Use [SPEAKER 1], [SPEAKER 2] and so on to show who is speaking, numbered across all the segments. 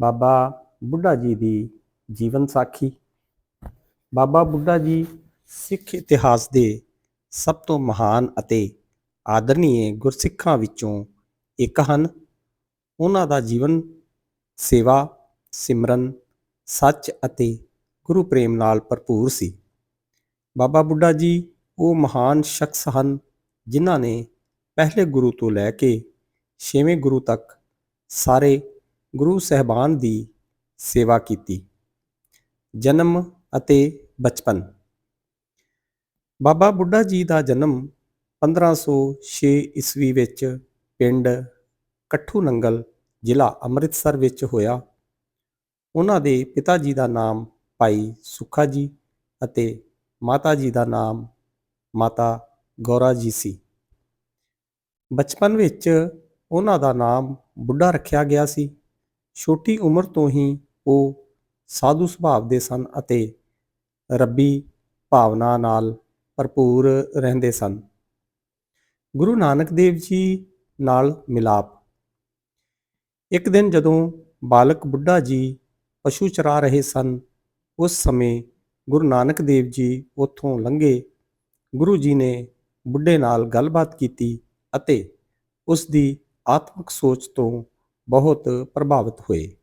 [SPEAKER 1] ਬਾਬਾ ਬੁੱਢਾ ਜੀ ਦੀ ਜੀਵਨ ਸਾਖੀ। ਬਾਬਾ ਬੁੱਢਾ ਜੀ ਸਿੱਖ ਇਤਿਹਾਸ ਦੇ ਸਭ ਤੋਂ ਮਹਾਨ ਅਤੇ ਆਦਰਣੀय ਗੁਰਸਿੱਖਾਂ ਵਿੱਚੋਂ ਇੱਕ ਹਨ। ਉਹਨਾਂ ਦਾ ਜੀਵਨ ਸੇਵਾ, ਸਿਮਰਨ, ਸੱਚ ਅਤੇ ਗੁਰੂ ਪ੍ਰੇਮ ਨਾਲ ਭਰਪੂਰ ਸੀ। ਬਾਬਾ ਬੁੱਢਾ ਜੀ ਉਹ ਮਹਾਨ ਸ਼ਖਸ ਹਨ ਜਿਨ੍ਹਾਂ ਨੇ ਪਹਿਲੇ ਗੁਰੂ ਤੋਂ ਲੈ ਕੇ ਛੇਵੇਂ ਗੁਰੂ ਤੱਕ ਸਾਰੇ ਗੁਰੂ ਸਹਿਬਾਨ ਦੀ ਸੇਵਾ ਕੀਤੀ। ਜਨਮ ਅਤੇ ਬਚਪਨ। ਬਾਬਾ ਬੁੱਢਾ ਜੀ ਦਾ ਜਨਮ 1506 ਈਸਵੀ ਵਿੱਚ ਪਿੰਡ ਕੱਠੂ ਨੰਗਲ ਜ਼ਿਲ੍ਹਾ ਅੰਮ੍ਰਿਤਸਰ ਵਿੱਚ ਹੋਇਆ। ਉਹਨਾਂ ਦੇ ਪਿਤਾ ਜੀ ਦਾ ਨਾਮ ਭਾਈ ਸੁੱਖਾ ਜੀ ਅਤੇ ਮਾਤਾ ਜੀ ਦਾ ਨਾਮ ਮਾਤਾ ਗੌਰਾ ਜੀ ਸੀ। ਬਚਪਨ ਵਿੱਚ ਉਹਨਾਂ ਦਾ ਨਾਮ ਬੁੱਢਾ ਰੱਖਿਆ ਗਿਆ ਸੀ। ਛੋਟੀ ਉਮਰ ਤੋਂ ਹੀ ਉਹ ਸਾਧੂ ਸੁਭਾਅ ਦੇ ਸਨ ਅਤੇ ਰੱਬੀ ਭਾਵਨਾ ਨਾਲ ਭਰਪੂਰ ਰਹਿੰਦੇ ਸਨ। ਗੁਰੂ ਨਾਨਕ ਦੇਵ ਜੀ ਨਾਲ ਮਿਲਾਪ। ਇੱਕ ਦਿਨ ਜਦੋਂ ਬਾਲਕ ਬੁੱਢਾ ਜੀ ਪਸ਼ੂ ਚਰਾ ਰਹੇ ਸਨ, ਉਸ ਸਮੇਂ ਗੁਰੂ ਨਾਨਕ ਦੇਵ ਜੀ ਉੱਥੋਂ ਲੰਘੇ। ਗੁਰੂ ਜੀ ਨੇ ਬੁੱਢੇ ਨਾਲ ਗੱਲਬਾਤ ਕੀਤੀ ਅਤੇ ਉਸ ਦੀ ਆਤਮਿਕ ਸੋਚ ਤੋਂ ਬਹੁਤ ਪ੍ਰਭਾਵਿਤ ਹੋਏ।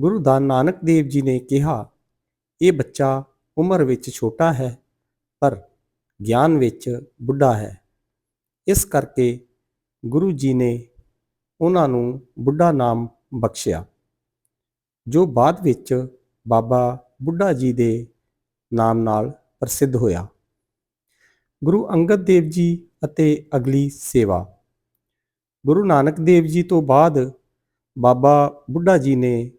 [SPEAKER 1] ਗੁਰੂ ਦਾ ਨਾਨਕ ਦੇਵ ਜੀ ਨੇ ਕਿਹਾ, ਇਹ ਬੱਚਾ ਉਮਰ ਵਿੱਚ ਛੋਟਾ ਹੈ, ਪਰ ਗਿਆਨ ਵਿੱਚ ਬੁੱਢਾ ਹੈ। ਇਸ ਕਰਕੇ ਗੁਰੂ ਜੀ ਨੇ ਉਹਨਾਂ ਨੂੰ ਬੁੱਢਾ ਨਾਮ ਬਖਸ਼ਿਆ, ਜੋ ਬਾਅਦ ਵਿੱਚ ਬਾਬਾ ਬੁੱਢਾ ਜੀ ਦੇ ਨਾਮ ਨਾਲ ਪ੍ਰਸਿੱਧ ਹੋਇਆ। ਗੁਰੂ ਅੰਗਦ ਦੇਵ ਜੀ ਅਤੇ ਅਗਲੀ ਸੇਵਾ ਗੁਰੂ ਨਾਨਕ ਦੇਵ ਜੀ ਤੋਂ ਬਾਅਦ ਬਾਬਾ ਬੁੱਢਾ ਜੀ ਨੇ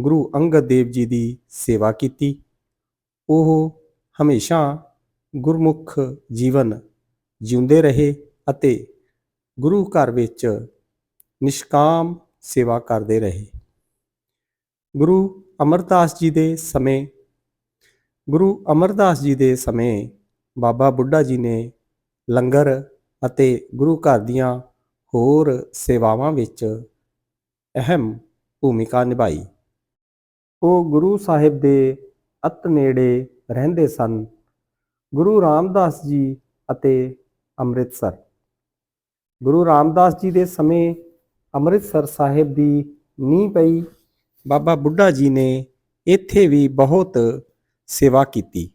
[SPEAKER 1] ਗੁਰੂ ਅੰਗਦ ਦੇਵ ਜੀ ਦੀ ਸੇਵਾ ਕੀਤੀ। ਉਹ ਹਮੇਸ਼ਾ ਗੁਰਮੁਖ ਜੀਵਨ ਜਿਉਂਦੇ ਰਹੇ ਅਤੇ ਗੁਰੂ ਘਰ ਵਿੱਚ ਨਿਸ਼ਕਾਮ ਸੇਵਾ ਕਰਦੇ ਰਹੇ। ਗੁਰੂ ਅਮਰਦਾਸ ਜੀ ਦੇ ਸਮੇਂ, ਗੁਰੂ ਅਮਰਦਾਸ ਜੀ ਦੇ ਸਮੇਂ ਬਾਬਾ ਬੁੱਢਾ ਜੀ ਨੇ ਲੰਗਰ ਅਤੇ ਗੁਰੂ ਘਰ ਦੀਆਂ ਹੋਰ ਸੇਵਾਵਾਂ ਵਿੱਚ ਅਹਿਮ ਭੂਮਿਕਾ ਨਿਭਾਈ। ਉਹ ਗੁਰੂ ਸਾਹਿਬ ਦੇ ਅਤ ਨੇੜੇ ਰਹਿੰਦੇ ਸਨ। ਗੁਰੂ ਰਾਮਦਾਸ ਜੀ ਅਤੇ ਅੰਮ੍ਰਿਤਸਰ। ਗੁਰੂ ਰਾਮਦਾਸ ਜੀ ਦੇ ਸਮੇਂ ਅੰਮ੍ਰਿਤਸਰ ਸਾਹਿਬ ਦੀ ਨੀਂਹ ਪਈ। ਬਾਬਾ ਬੁੱਢਾ ਜੀ ਨੇ ਇੱਥੇ ਵੀ ਬਹੁਤ ਸੇਵਾ ਕੀਤੀ।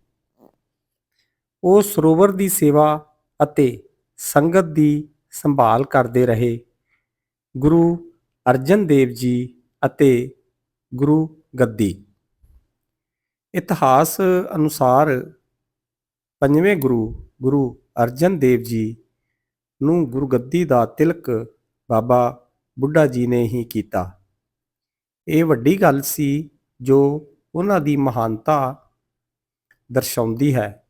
[SPEAKER 1] ਉਹ ਸਰੋਵਰ ਦੀ ਸੇਵਾ ਅਤੇ ਸੰਗਤ ਦੀ ਸੰਭਾਲ ਕਰਦੇ ਰਹੇ। ਗੁਰੂ ਅਰਜਨ ਦੇਵ ਜੀ ਅਤੇ ਗੁਰੂ ਗੱਦੀ। ਇਤਿਹਾਸ ਅਨੁਸਾਰ ਪੰਜਵੇਂ ਗੁਰੂ ਗੁਰੂ ਅਰਜਨ ਦੇਵ ਜੀ ਨੂੰ ਗੁਰਗੱਦੀ ਦਾ ਤਿਲਕ ਬਾਬਾ ਬੁੱਢਾ ਜੀ ਨੇ ਹੀ ਕੀਤਾ। ਇਹ ਵੱਡੀ ਗੱਲ ਸੀ ਜੋ ਉਹਨਾਂ ਦੀ ਮਹਾਨਤਾ ਦਰਸਾਉਂਦੀ ਹੈ।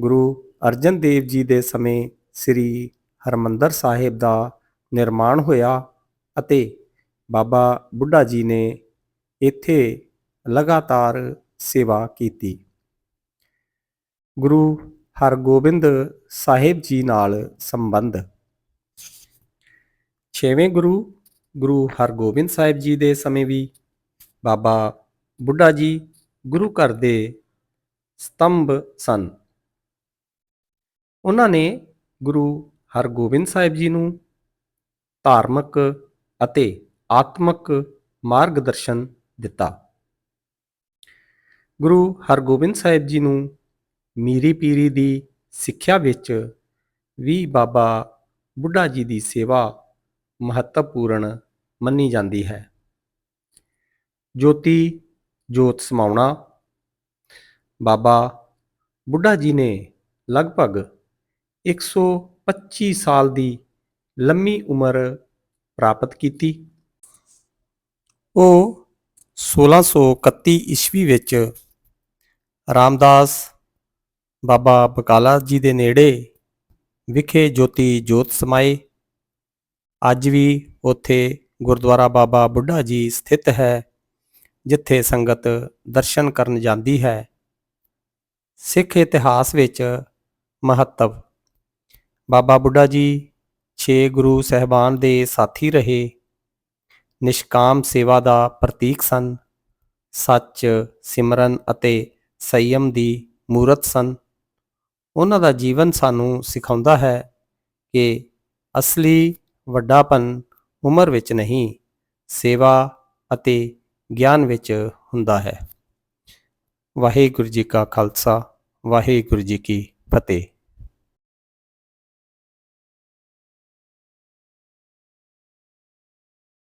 [SPEAKER 1] ਗੁਰੂ ਅਰਜਨ ਦੇਵ ਜੀ ਦੇ ਸਮੇਂ ਸ੍ਰੀ ਹਰਮੰਦਰ ਸਾਹਿਬ ਦਾ ਨਿਰਮਾਣ ਹੋਇਆ ਅਤੇ ਬਾਬਾ ਬੁੱਢਾ ਜੀ ਨੇ ਇੱਥੇ ਲਗਾਤਾਰ ਸੇਵਾ ਕੀਤੀ। ਗੁਰੂ ਹਰਗੋਬਿੰਦ ਸਾਹਿਬ ਜੀ ਨਾਲ ਸੰਬੰਧ। ਛੇਵੇਂ ਗੁਰੂ ਗੁਰੂ ਹਰਗੋਬਿੰਦ ਸਾਹਿਬ ਜੀ ਦੇ ਸਮੇਂ ਵੀ ਬਾਬਾ ਬੁੱਢਾ ਜੀ ਗੁਰੂ ਘਰ ਦੇ ਸਤੰਭ ਸਨ। ਉਹਨਾਂ ਨੇ ਗੁਰੂ ਹਰਗੋਬਿੰਦ ਸਾਹਿਬ ਜੀ ਨੂੰ ਧਾਰਮਿਕ ਅਤੇ ਆਤਮਿਕ ਮਾਰਗਦਰਸ਼ਨ ਦਿੱਤਾ। ਗੁਰੂ ਹਰਗੋਬਿੰਦ ਸਾਹਿਬ ਜੀ ਨੂੰ ਮੀਰੀ ਪੀਰੀ ਦੀ ਸਿੱਖਿਆ ਵਿੱਚ ਵੀ ਬਾਬਾ ਬੁੱਢਾ ਜੀ ਦੀ ਸੇਵਾ ਮਹੱਤਵਪੂਰਨ ਮੰਨੀ ਜਾਂਦੀ ਹੈ। ਜੋਤੀ ਜੋਤ ਸਮਾਉਣਾ, ਬਾਬਾ ਬੁੱਢਾ ਜੀ ਨੇ ਲਗਭਗ 125 ਸਾਲ ਦੀ ਲੰਮੀ ਉਮਰ ਪ੍ਰਾਪਤ ਕੀਤੀ। ਉਹ 1631 ਈਸਵੀ ਵਿੱਚ ਰਾਮਦਾਸ ਬਾਬਾ ਬਕਾਲਾ ਜੀ ਦੇ ਨੇੜੇ ਵਿਖੇ ਜੋਤੀ ਜੋਤ ਸਮਾਏ। ਅੱਜ ਵੀ ਉੱਥੇ ਗੁਰਦੁਆਰਾ ਬਾਬਾ ਬੁੱਢਾ ਜੀ ਸਥਿਤ ਹੈ, ਜਿੱਥੇ ਸੰਗਤ ਦਰਸ਼ਨ ਕਰਨ ਜਾਂਦੀ ਹੈ। ਸਿੱਖ ਇਤਿਹਾਸ ਵਿੱਚ ਮਹੱਤਵ ਬਾਬਾ ਬੁੱਢਾ ਜੀ 6 ਗੁਰੂ ਸਹਿਬਾਨ ਦੇ ਸਾਥੀ ਰਹੇ। ਨਿਸ਼ਕਾਮ ਸੇਵਾ ਦਾ ਪ੍ਰਤੀਕ ਸਨ। ਸੱਚ, ਸਿਮਰਨ ਅਤੇ ਸੰਯਮ ਦੀ ਮੂਰਤ ਸਨ। ਉਹਨਾਂ ਦਾ ਜੀਵਨ ਸਾਨੂੰ ਸਿਖਾਉਂਦਾ ਹੈ ਕਿ ਅਸਲੀ ਵੱਡਾਪਨ ਉਮਰ ਵਿੱਚ ਨਹੀਂ, ਸੇਵਾ ਅਤੇ ਗਿਆਨ ਵਿੱਚ ਹੁੰਦਾ ਹੈ। ਵਾਹਿਗੁਰੂ ਜੀ ਕਾ ਖਾਲਸਾ, ਵਾਹਿਗੁਰੂ ਜੀ ਕੀ ਫਤਿਹ।